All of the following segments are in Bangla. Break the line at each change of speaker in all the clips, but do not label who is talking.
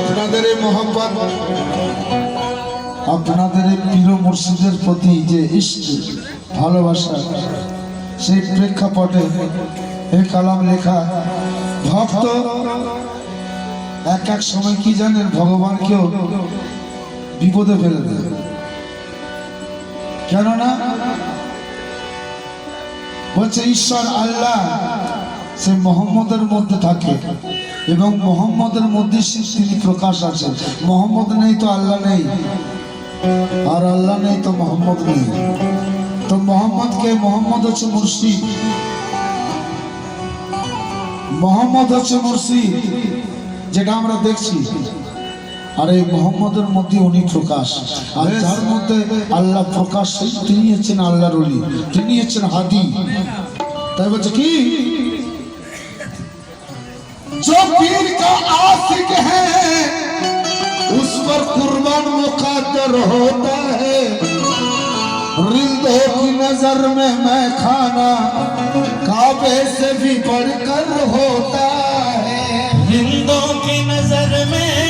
আপনাদের এই আপনাদের এই প্রিয় মুর্শিদের প্রতি যে ইষ্ট ভালোবাসা, সেই প্রেক্ষাপটে এই কালাম লেখা ভক্ত, এক এক সময় কি জানেন ভগবানকেও বিপদে ফেলে দেয়। কেননা বলছে, ঈশ্বর আল্লাহ, সে মোহাম্মদের মধ্যে থাকে এবং মোহাম্মদের মধ্যে তিনি প্রকাশ আছে মোহাম্মদ নেই তো আল্লাহ নেই, আর আল্লাহ নেই তো মোহাম্মদ নেই। তো মোহাম্মদকে মোহাম্মদ হচ্ছে মুর্শিদ। মোহাম্মদ হচ্ছে মুর্শিদ, যেটা আমরা দেখছি। আর এই মোহাম্মদের মধ্যে উনি প্রকাশ আর যার মধ্যে আল্লাহ প্রকাশ সেই তিনি হচ্ছেন আল্লাহর অলি তিনি হচ্ছেন হাদি তাই বলছে কি जो पीर का आशिक है उस पर कुर्बान मुकद्दर होता है रिंदों की नजर में मैं खाना काबे से भी बढ़कर होता है
हिंदों की नजर में मैं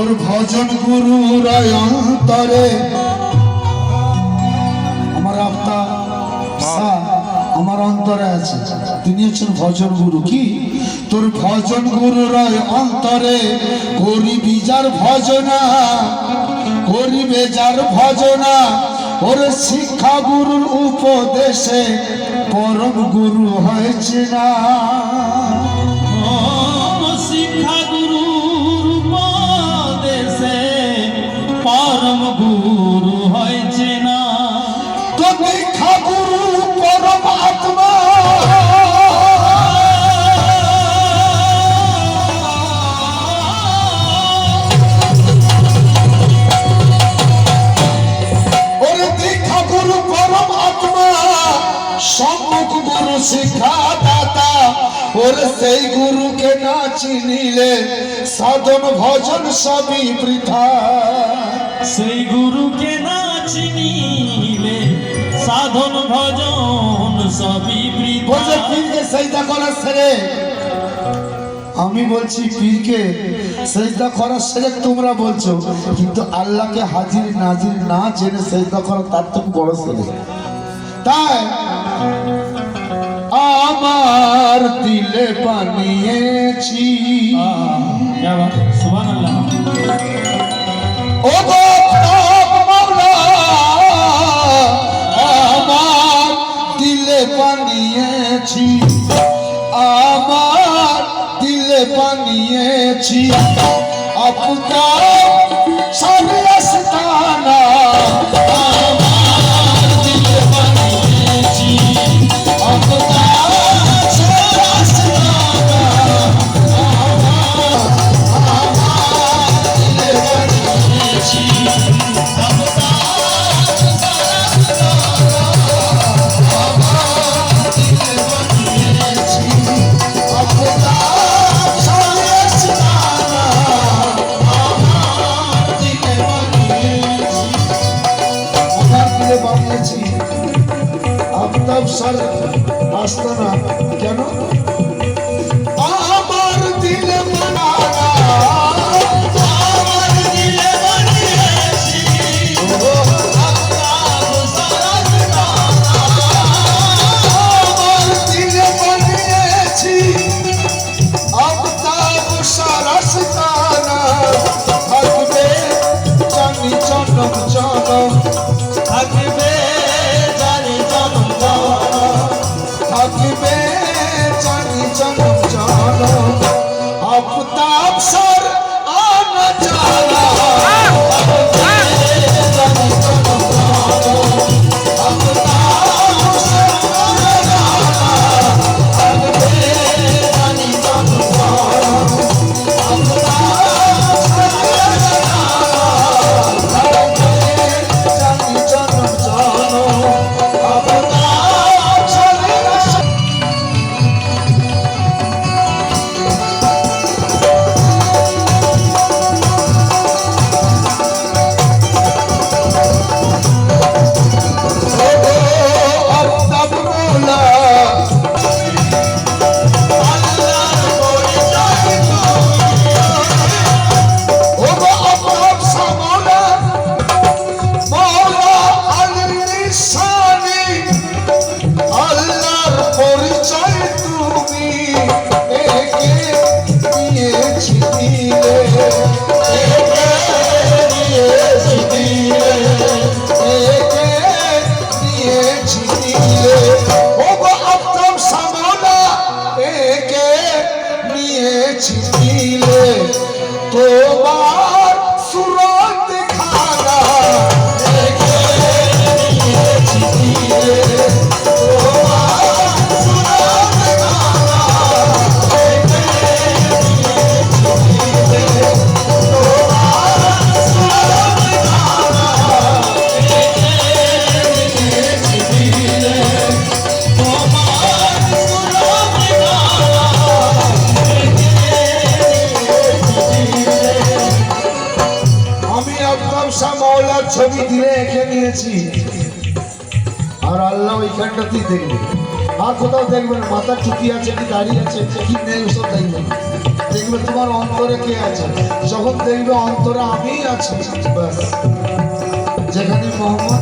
তোর ভজন গুরু রায় অন্তরে আমার আত্মা আমার অন্তরে আছে। তিনি হচ্ছেন ভজন গুরু। কি? তোর ভজন গুরু রায় অন্তরে যার ভজনা, গরিবে যার ভজনা, ওর শিক্ষা গুরুর উপদেশে পরম গুরু হয়েছে না। ওরে সেই গুরুকে না চিনিলে সাধন ভজন সবই বৃথা
সেই গুরুকে না চিনিলে সাধন ভজন সবই বৃথা
পীরকে সেজদা করার সেরে আমি বলছি পীরকে সেজদা করার সেরে তোমরা বলছো কিন্তু আল্লাহকে হাজির নাজির না জেনে সেজদা করা তার তো বড় সেরে তাই আমার দিলে বানিয়েছি। ও আমার দিলে বানিয়েছি। আমার দিলে বানিয়েছি। আপনার আফতাব স্যার আস্তানা কেন? আমার দিলে মানানা আমার দিলে ছবি দিলে এঁকে নিয়েছি। আর আল্লাহ ওইখানটাতেই দেখবে। আর কোথাও দেখবেন মাথার টুপি আছে কি দাঁড়িয়ে আছে, কি নেই ওসব দেখবে দেখবে তোমার অন্তরে কে আছে? যখন দেখবে অন্তরে আমিই আছি, ব্যাস। যেখানে মোহাম্মদ